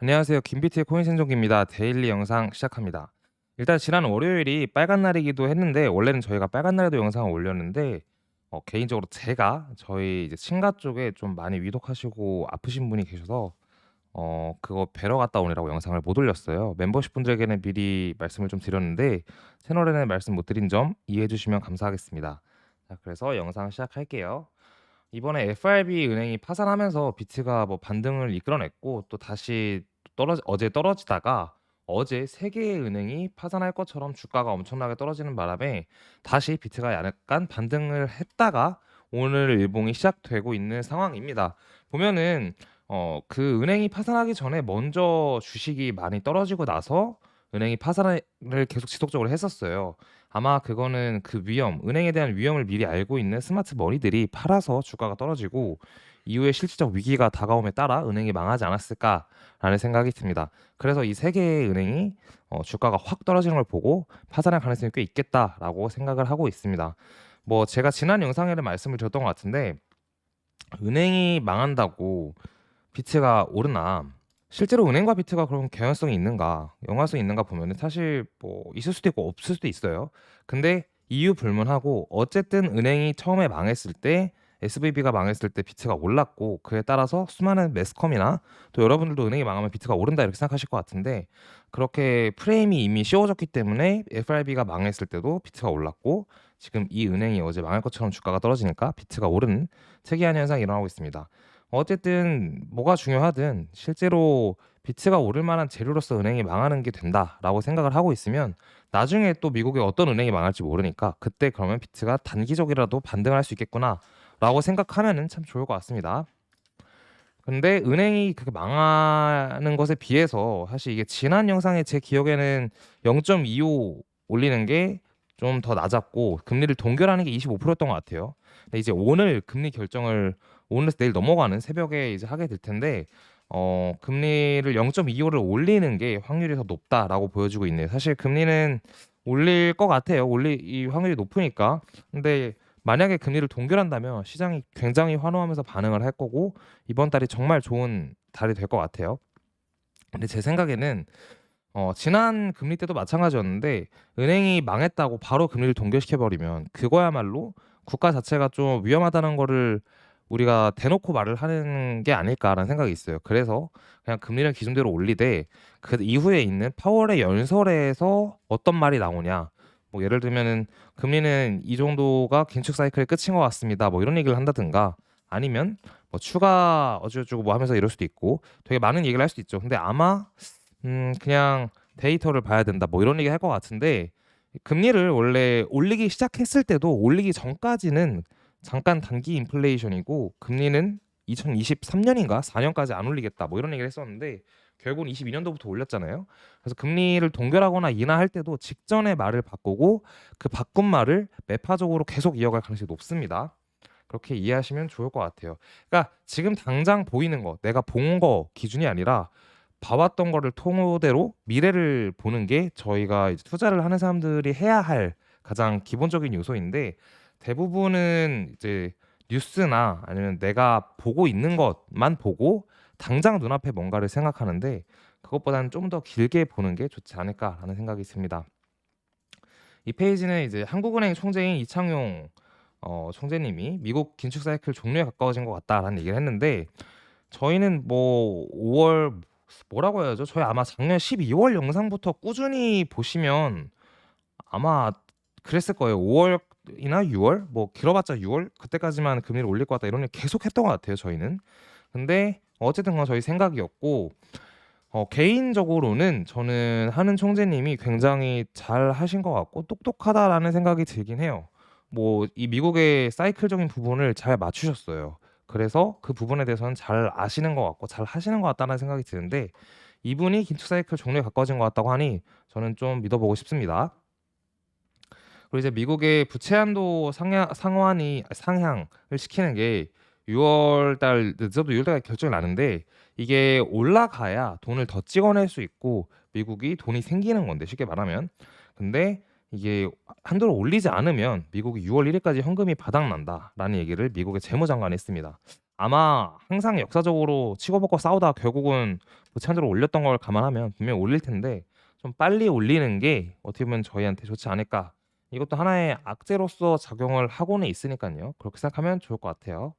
안녕하세요. 김비트의 코인 생존기입니다. 데일리 영상 시작합니다. 일단 지난 월요일이 빨간 날이기도 했는데 원래는 저희가 빨간 날에도 영상을 올렸는데 어, 개인적으로 제가 저희 이제 친가 쪽에 좀 많이 위독하시고 아프신 분이 계셔서 어, 그거 뵈러 갔다 오느라고 영상을 못 올렸어요. 멤버십 분들에게는 미리 말씀을 좀 드렸는데 채널에는 말씀 못 드린 점 이해해 주시면 감사하겠습니다. 자, 그래서 영상 시작할게요. 이번에 FRB 은행이 파산하면서 비트가 뭐 반등을 이끌어냈고 또 다시 떨어지 어제 떨어지다가 어제 세 개의 은행이 파산할 것처럼 주가가 엄청나게 떨어지는 바람에 다시 비트가 약간 반등을 했다가 오늘 일봉이 시작되고 있는 상황입니다. 보면은 어, 그 은행이 파산하기 전에 먼저 주식이 많이 떨어지고 나서 은행이 파산을 계속 지속적으로 했었어요. 아마 그거는 그 위험, 은행에 대한 위험을 미리 알고 있는 스마트 머니들이 팔아서 주가가 떨어지고 이후에 실질적 위기가 다가옴에 따라 은행이 망하지 않았을까라는 생각이 듭니다. 그래서 이 세 개의 은행이 어, 주가가 확 떨어지는 걸 보고 파산할 가능성이 꽤 있겠다라고 생각을 하고 있습니다. 뭐 제가 지난 영상에는 말씀을 드렸던 것 같은데 은행이 망한다고 비트가 오르나 실제로 은행과 비트가 그런 개연성이 있는가, 연관성이 있는가 보면은 사실 뭐 있을 수도 있고 없을 수도 있어요. 근데 이유 불문하고 어쨌든 은행이 처음에 망했을 때 SVB가 망했을 때 비트가 올랐고 그에 따라서 수많은 매스컴이나 또 여러분들도 은행이 망하면 비트가 오른다 이렇게 생각하실 것 같은데 그렇게 프레임이 이미 씌워졌기 때문에 FRB가 망했을 때도 비트가 올랐고 지금 이 은행이 어제 망할 것처럼 주가가 떨어지니까 비트가 오르는 특이한 현상이 일어나고 있습니다. 어쨌든 뭐가 중요하든 실제로 비트가 오를 만한 재료로서 은행이 망하는 게 된다라고 생각을 하고 있으면 나중에 또 미국의 어떤 은행이 망할지 모르니까 그때 그러면 비트가 단기적이라도 반등할 수 있겠구나라고 생각하면은 참 좋을 것 같습니다. 근데 은행이 그렇게 망하는 것에 비해서 사실 이게 지난 영상에 제 기억에는 0.25 올리는 게 좀 더 낮았고 금리를 동결하는 게 25%였던 것 같아요. 근데 이제 오늘 금리 결정을 오늘에서 내일 넘어가는 새벽에 이제 하게 될 텐데 어, 금리를 0.25를 올리는 게 확률이 더 높다라고 보여주고 있네요. 사실 금리는 올릴 것 같아요. 올릴 이 확률이 높으니까. 근데 만약에 금리를 동결한다면 시장이 굉장히 환호하면서 반응을 할 거고 이번 달이 정말 좋은 달이 될 것 같아요. 근데 제 생각에는 어, 지난 금리 때도 마찬가지였는데 은행이 망했다고 바로 금리를 동결시켜 버리면 그거야말로 국가 자체가 좀 위험하다는 거를 우리가 대놓고 말을 하는 게 아닐까라는 생각이 있어요. 그래서 그냥 금리를 기준대로 올리되 그 이후에 있는 파월의 연설에서 어떤 말이 나오냐. 뭐 예를 들면은 금리는 이 정도가 긴축 사이클의 끝인 것 같습니다. 뭐 이런 얘기를 한다든가 아니면 뭐 추가 어쩌고저쩌고 뭐 하면서 이럴 수도 있고 되게 많은 얘기를 할 수도 있죠. 근데 아마 음 그냥 데이터를 봐야 된다. 뭐 이런 얘기 할 것 같은데 금리를 원래 올리기 시작했을 때도 올리기 전까지는 잠깐 단기 인플레이션이고 금리는 2023년인가 4년까지 안 올리겠다 뭐 이런 얘기를 했었는데 결국은 22년도부터 올렸잖아요. 그래서 금리를 동결하거나 인하할 때도 직전의 말을 바꾸고 그 바꾼 말을 매파적으로 계속 이어갈 가능성이 높습니다. 그렇게 이해하시면 좋을 것 같아요. 그러니까 지금 당장 보이는 거, 내가 본 거 기준이 아니라 봐왔던 거를 통호대로 미래를 보는 게 저희가 투자를 하는 사람들이 해야 할 가장 기본적인 요소인데 대부분은 이제 뉴스나 아니면 내가 보고 있는 것만 보고 당장 눈앞에 뭔가를 생각하는데 그것보다는 좀 더 길게 보는 게 좋지 않을까라는 생각이 듭니다. 이 페이지는 이제 한국은행 총재인 이창용 어, 총재님이 미국 긴축 사이클 종료에 가까워진 것 같다라는 얘기를 했는데 저희는 뭐 5월 뭐라고 해야죠? 저희 아마 작년 12월 영상부터 꾸준히 보시면 아마 그랬을 거예요. 5월 이나 6월? 뭐 길어봤자 6월? 그때까지만 금리를 올릴 것 같다 이런 일 계속 했던 것 같아요 저희는. 근데 어쨌든 그건 저희 생각이었고 어, 개인적으로는 저는 하는 총재님이 굉장히 잘 하신 것 같고 똑똑하다라는 생각이 들긴 해요. 뭐 이 미국의 사이클적인 부분을 잘 맞추셨어요. 그래서 그 부분에 대해서는 잘 아시는 것 같고 잘 하시는 것 같다는 생각이 드는데 이분이 긴축 사이클 종료에 가까워진 것 같다고 하니 저는 좀 믿어보고 싶습니다. 그리고 이제 미국의 부채 한도 상향, 상환이 상향을 시키는 게 6월 달 늦어도 6월 달 결정이 나는데 이게 올라가야 돈을 더 찍어낼 수 있고 미국이 돈이 생기는 건데 쉽게 말하면 근데 이게 한도를 올리지 않으면 미국이 6월 1일까지 현금이 바닥난다라는 얘기를 미국의 재무장관이 했습니다. 아마 항상 역사적으로 치고받고 싸우다 결국은 보편적으로 올렸던 걸 감안하면 분명 히 올릴 텐데 좀 빨리 올리는 게 어떻게 보면 저희한테 좋지 않을까. 이것도 하나의 악재로서 작용을 하고는 있으니까요. 그렇게 생각하면 좋을 것 같아요.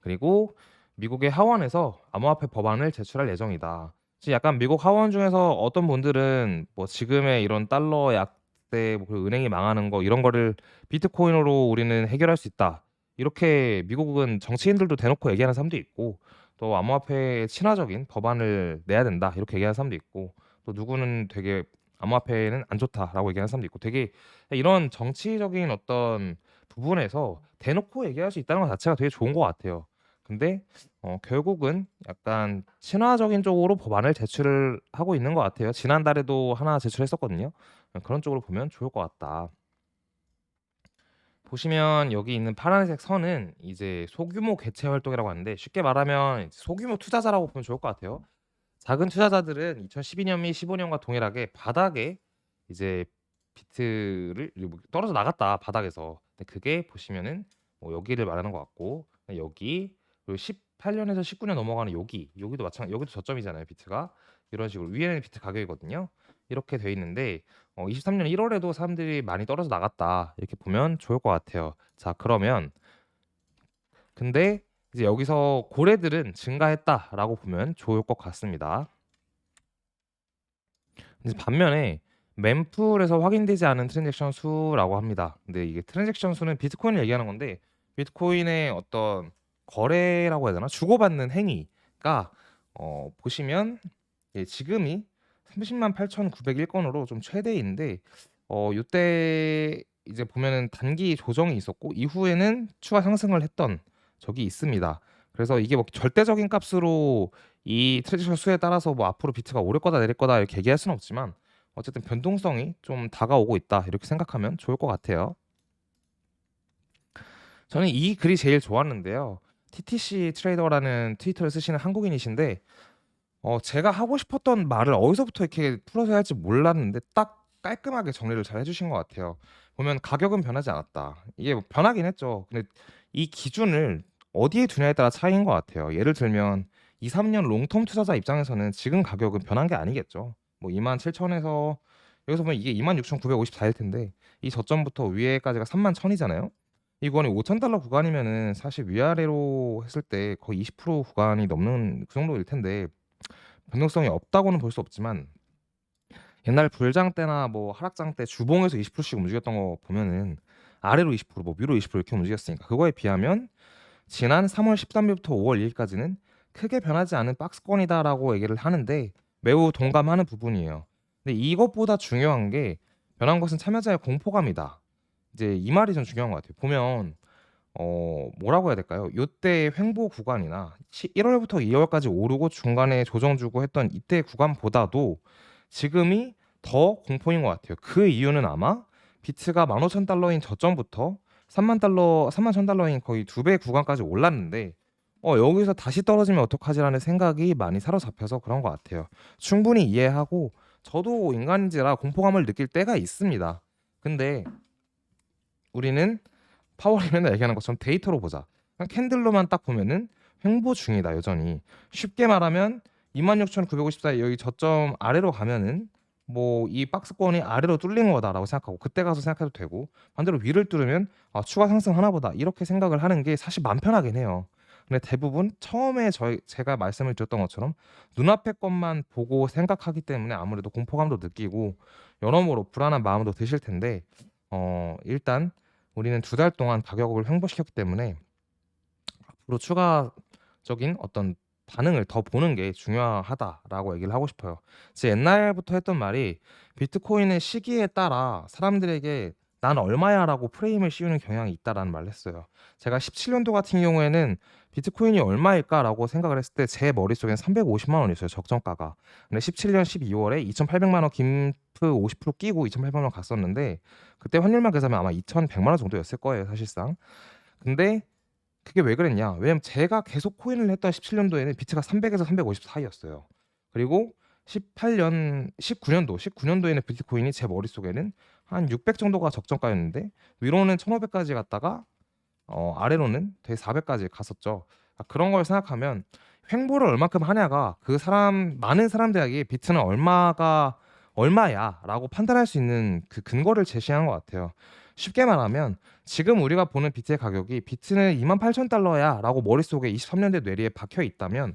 그리고 미국의 하원에서 암호화폐 법안을 제출할 예정이다. 지금 약간 미국 하원 중에서 어떤 분들은 뭐 지금의 이런 달러 약세, 뭐 은행이 망하는 거 이런 거를 비트코인으로 우리는 해결할 수 있다. 이렇게 미국은 정치인들도 대놓고 얘기하는 사람도 있고 또 암호화폐에 친화적인 법안을 내야 된다. 이렇게 얘기하는 사람도 있고 또 누구는 되게 암호화폐는 안 좋다라고 얘기하는 사람도 있고 되게 이런 정치적인 어떤 부분에서 대놓고 얘기할 수 있다는 것 자체가 되게 좋은 것 같아요. 근데 어 결국은 약간 친화적인 쪽으로 법안을 제출을 하고 있는 것 같아요. 지난달에도 하나 제출했었거든요. 그런 쪽으로 보면 좋을 것 같다. 보시면 여기 있는 파란색 선은 이제 소규모 개체 활동이라고 하는데 쉽게 말하면 소규모 투자자라고 보면 좋을 것 같아요. 작은 투자자들은 2012년 및 15년과 동일하게 바닥에 이제 비트를 뭐 떨어져 나갔다 바닥에서. 근데 그게 보시면은 뭐 여기를 말하는 것 같고 여기 그리고 18년에서 19년 넘어가는 여기 여기도 마찬가지 여기도 저점이잖아요 비트가 이런 식으로 위에는 비트 가격이거든요. 이렇게 돼 있는데 어 23년 1월에도 사람들이 많이 떨어져 나갔다. 이렇게 보면 좋을 것 같아요. 자, 그러면 근데 이제 여기서 고래들은 증가했다라고 보면 좋을 것 같습니다. 반면에 mempool에서 확인되지 않은 트랜잭션 수라고 합니다. 근데 이게 트랜잭션 수는 비트코인을 얘기하는 건데 비트코인의 어떤 거래라고 해야 되나? 주고받는 행위가 어 보시면 예 지금이 30만 8,901건으로 좀 최대인데 어 요때 이제 보면은 단기 조정이 있었고 이후에는 추가 상승을 했던 적이 있습니다. 그래서 이게 뭐 절대적인 값으로 이 트랜잭션 수에 따라서 뭐 앞으로 비트가 오를 거다 내릴 거다 이렇게 얘기할 수는 없지만 어쨌든 변동성이 좀 다가오고 있다 이렇게 생각하면 좋을 것 같아요. 저는 이 글이 제일 좋았는데요. TTC 트레이더라는 트위터를 쓰시는 한국인이신데 어 제가 하고 싶었던 말을 어디서부터 이렇게 풀어서 할지 몰랐는데 딱 깔끔하게 정리를 잘 해 주신 것 같아요. 보면 "가격은 변하지 않았다." 이게 뭐 변하긴 했죠. 근데 이 기준을 어디에 두냐에 따라 차이인 것 같아요. 예를 들면 2-3 년 롱텀 투자자 입장에서는 지금 가격은 변한 게 아니겠죠. 뭐 27,000 에서 여기서 보면 이게 26,954일 텐데 이 저점부터 위에까지가 31,000 이잖아요. 이 구간이 5,000 달러 구간이면은 사실 위아래로 했을 때 거의 20% 구간이 넘는 그 정도일 텐데 변동성이 없다고는 볼 수 없지만 옛날 불장 때나 뭐 하락장 때 주봉에서 20%씩 움직였던 거 보면은 아래로 20%뭐 위로 20% 이렇게 움직였으니까 그거에 비하면 지난 3월 13일부터 5월 2일까지는 크게 변하지 않은 박스권이다라고 얘기를 하는데 매우 동감하는 부분이에요. 근데 이것보다 중요한 게 변한 것은 참여자의 공포감이다. 이제 이 말이 좀 중요한 것 같아요. 보면 어 뭐라고 해야 될까요? 요때 횡보 구간이나 1 월부터 2 월까지 오르고 중간에 조정 주고 했던 이때 구간보다도 지금이 더 공포인 것 같아요. 그 이유는 아마 비트가 15,000 달러인 저점부터 3만 달러 31,000 달러인 거의 두배 구간까지 올랐는데 어 여기서 다시 떨어지면 어떡하지라는 생각이 많이 사로잡혀서 그런 것 같아요. 충분히 이해하고 저도 인간인지라 공포감을 느낄 때가 있습니다. 근데 우리는 파월이 맨날 얘기하는 것처럼 데이터로 보자. 그냥 캔들로만 딱 보면은 횡보 중이다 여전히. 쉽게 말하면 26,954 여기 저점 아래로 가면은 뭐 이 박스권이 아래로 뚫린 거다라고 생각하고 그때 가서 생각해도 되고 반대로 위를 뚫으면 '아 추가 상승하나 보다.' 이렇게 생각을 하는 게 사실 맘 편하긴 해요. 근데 대부분 처음에 저희 제가 말씀을 드렸던 것처럼 눈앞의 것만 보고 생각하기 때문에 아무래도 공포감도 느끼고 여러모로 불안한 마음도 드실 텐데 어 일단 우리는 두달 동안 가격을 횡보시켰기 때문에 앞으로 추가적인 어떤 반응을 더 보는 게 중요하다라고 얘기를 하고 싶어요. 제 옛날부터 했던 말이 비트코인의 시기에 따라 사람들에게 "난 얼마야."라고 프레임을 씌우는 경향이 있다라는 말을 했어요. 제가 17년도 같은 경우에는 '비트코인이 얼마일까?'라고 생각을 했을 때 제 머릿속엔 350만 원이었어요 적정가가. 근데 17년 12월에 2,800만 원 김프 50% 끼고 2,800만 원 갔었는데 그때 환율만 계산하면 아마 2,100만 원 정도였을 거예요 사실상. 근데 그게 왜 그랬냐? 왜냐면 제가 계속 코인을 했던 17년도에는 비트가 300에서 350 사이였어요. 그리고 18년 19년도 19년도에는 비트코인이 제 머릿속에는 한 600 정도가 적정가였는데 위로는 1,500까지 갔다가 어 아래로는 되게 400까지 갔었죠. 아 그런 걸 생각하면 횡보를 얼마큼 하냐가 그 사람 많은 사람들에게 비트는 얼마가 얼마야라고 판단할 수 있는 그 근거를 제시한 것 같아요. 쉽게 말하면 지금 우리가 보는 비트의 가격이 비트는 28,000달러야 라고 머릿속에 23년대 뇌리에 박혀 있다면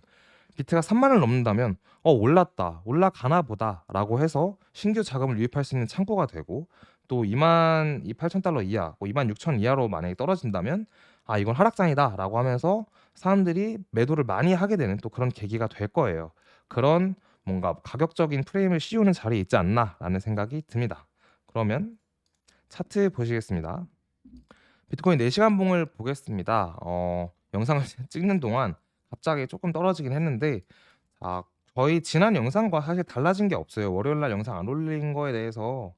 비트가 3만을 넘는다면 어 올랐다 올라가나 보다 라고 해서 신규 자금을 유입할 수 있는 창구가 되고 또 2만 28,000달러 이하, 뭐 2만 6천 이하로 만약에 떨어진다면 아 이건 하락장이다 라고 하면서 사람들이 매도를 많이 하게 되는 또 그런 계기가 될 거예요. 그런 뭔가 가격적인 프레임을 씌우는 자리에 있지 않나라는 생각이 듭니다. 그러면 차트 보시겠습니다. 비트코인 4시간 봉을 보겠습니다. 어, 영상을 찍는 동안 갑자기 조금 떨어지긴 했는데 아, 저희 지난 영상과 사실 달라진 게 없어요. 월요일 날 영상 안 올린 거에 대해서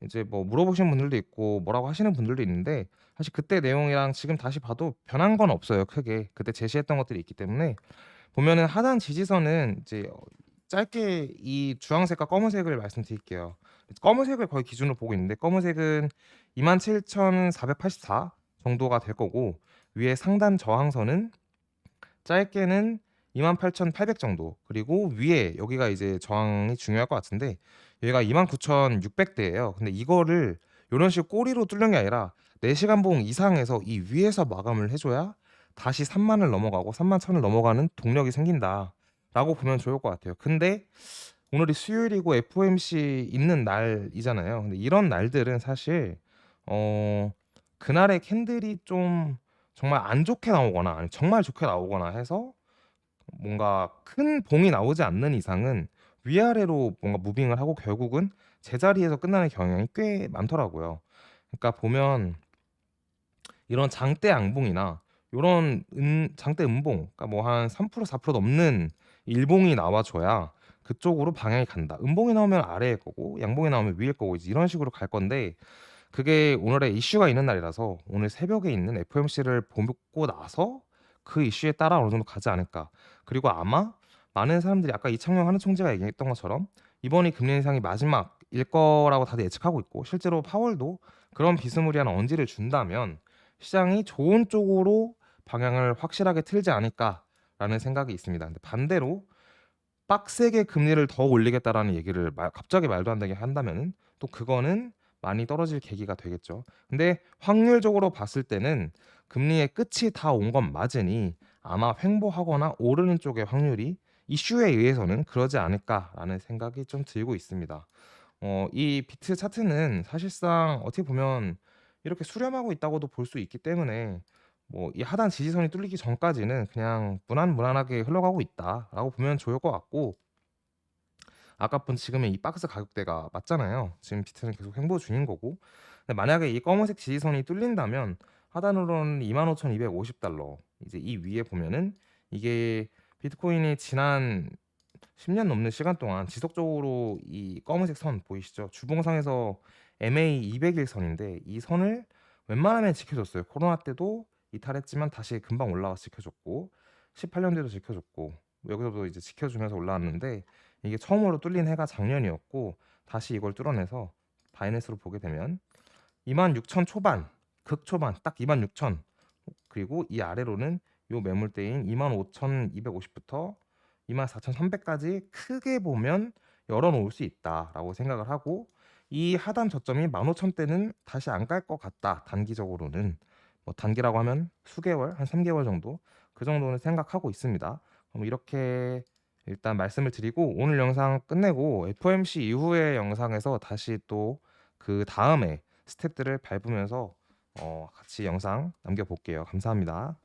이제 뭐 물어보시는 분들도 있고 뭐라고 하시는 분들도 있는데 사실 그때 내용이랑 지금 다시 봐도 변한 건 없어요. 크게. 그때 제시했던 것들이 있기 때문에 보면은 하단 지지선은 이제 어, 짧게 이 주황색과 검은색을 말씀드릴게요. 검은색을 거의 기준으로 보고 있는데 검은색은 27,484 정도가 될 거고 위에 상단 저항선은 짧게는 28,800 정도 그리고 위에 여기가 이제 저항이 중요할 것 같은데 여기가 29,600대예요. 근데 이거를 이런 식으로 꼬리로 뚫는 게 아니라 4시간 봉 이상에서 이 위에서 마감을 해줘야 다시 3만을 넘어가고 3만 1천을 넘어가는 동력이 생긴다라고 보면 좋을 것 같아요. 근데 오늘이 수요일이고 FOMC 있는 날이잖아요. 근데 이런 날들은 사실 어 그날의 캔들이 좀 정말 안 좋게 나오거나 아니 정말 좋게 나오거나 해서 뭔가 큰 봉이 나오지 않는 이상은 위아래로 뭔가 무빙을 하고 결국은 제자리에서 끝나는 경향이 꽤 많더라고요. 그러니까 보면 이런 장대 양봉이나 은 장대 음봉 그러니까 뭐 한 3% 4% 넘는 일봉이 나와줘야 그쪽으로 방향이 간다. 음봉이 나오면 아래일 거고 양봉이 나오면 위일 거고 이제 이런 식으로 갈 건데 그게 오늘에 이슈가 있는 날이라서 오늘 새벽에 있는 FOMC를 보고 나서 그 이슈에 따라 어느 정도 가지 않을까. 그리고 아마 많은 사람들이 아까 이창용 하는 총재가 얘기했던 것처럼 이번이 금리 인상이 마지막일 거라고 다들 예측하고 있고 실제로 파월도 그런 비스무리한 언지를 준다면 시장이 좋은 쪽으로 방향을 확실하게 틀지 않을까라는 생각이 있습니다. 근데 반대로 빡세게 금리를 더 올리겠다라는 얘기를 말, 갑자기 말도 안 되게 한다면은 또 그거는 많이 떨어질 계기가 되겠죠. 근데 확률적으로 봤을 때는 금리의 끝이 다 온 건 맞으니 아마 횡보하거나 오르는 쪽의 확률이 이슈에 의해서는 그러지 않을까라는 생각이 좀 들고 있습니다. 어, 이 비트 차트는 사실상 어떻게 보면 이렇게 수렴하고 있다고도 볼 수 있기 때문에 뭐 이 하단 지지선이 뚫리기 전까지는 그냥 무난 무난하게 흘러가고 있다라고 보면 좋을 것 같고 아까 본 지금의 이 박스 가격대가 맞잖아요. 지금 비트는 계속 횡보 중인 거고 근데 만약에 이 검은색 지지선이 뚫린다면 하단으로는 25,250달러 이제 이 위에 보면은 이게 비트코인이 지난 10년 넘는 시간 동안 지속적으로 이 검은색 선 보이시죠? 주봉상에서 MA 200일 선인데 이 선을 웬만하면 지켜줬어요. 코로나 때도 이탈했지만 다시 금방 올라와서 지켜줬고 18년도에도 지켜줬고 여기서도 이제 지켜주면서 올라왔는데 이게 처음으로 뚫린 해가 작년이었고 다시 이걸 뚫어내서 바이낸스로 보게 되면 26,000 초반 극 초반 딱 26,000 그리고 이 아래로는 요 매물대인 25,250부터 24,300까지 크게 보면 열어놓을 수 있다라고 생각을 하고 이 하단 저점이 15,000대는 다시 안 갈 것 같다 단기적으로는 뭐 단기라고 하면 수개월 한 3개월 정도 그 정도는 생각하고 있습니다. 그럼 이렇게 일단 말씀을 드리고 오늘 영상 끝내고 FOMC 이후의 영상에서 다시 또 그 다음에 스텝들을 밟으면서 어, 같이 영상 남겨볼게요. 감사합니다.